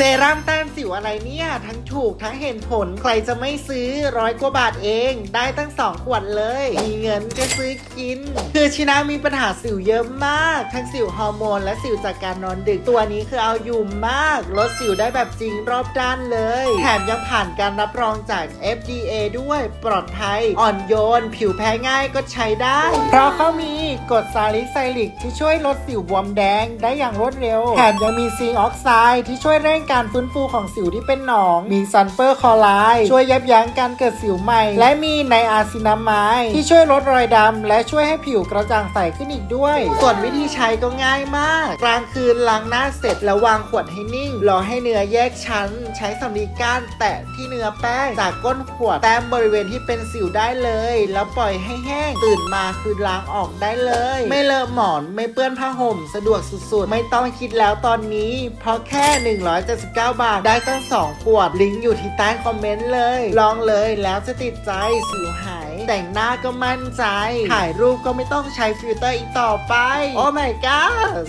เซรั่มต้านสิวอะไรเนี่ย ทั้งถูกทั้งเห็นผลใครจะไม่ซื้อร้อยกว่าบาทเองได้ตั้ง2ขวดเลย มีเงินก็ซื้อกิน คือชินามีปัญหาสิวเยอะมาก ทั้งสิวฮอร์โมนและสิวจากการนอนดึกตัวนี้คือเอาอยู่มาก ลดสิวได้แบบจริงรอบด้านเลย แถมยังผ่านการรับรองจาก FDA ด้วยปลอดภัย อ่อนโยน ผิวแพ้ง่ายก็ใช้ได้ เพราะเขามีกรดซาลิไซลิกที่ช่วยลดสิวบวมแดงได้อย่างรวดเร็วแถมยังมีซิงค์ออกไซด์ที่ช่วยเร่งการฟื้นฟูของสิวที่เป็นหนอง มีซัลเฟอร์คอไรด์ช่วยยับยั้งการเกิดสิวใหม่ และมีไนอาซินามายที่ช่วยลดรอยดำ และช่วยให้ผิวกระจ่างใสขึ้นอีกด้วย ส่วนวิธีใช้ก็ง่ายมาก กลางคืนล้างหน้าเสร็จแล้ววางขวดให้นิ่ง รอให้เนื้อแยกชั้น ใช้สำลีก้านแตะที่เนื้อแป้ง จากก้นขวดแต้มบริเวณที่เป็นสิวได้เลย แล้วปล่อยให้แห้ง ตื่นมาคือล้างออกได้เลย ไม่เลอะหมอนไม่เปื้อนผ้าห่ม สะดวกสุดๆ ไม่ต้องคิดแล้วตอนนี้ เพราะแค่79 บาท ได้ตั้ง 2 ขวด ลิงก์อยู่ที่ใต้คอมเมนต์เลย ลองเลยแล้วจะติดใจสิวหาย แต่งหน้าก็มั่นใจ ถ่ายรูปก็ไม่ต้องใช้ฟิลเตอร์อีกต่อไป โอ้ my god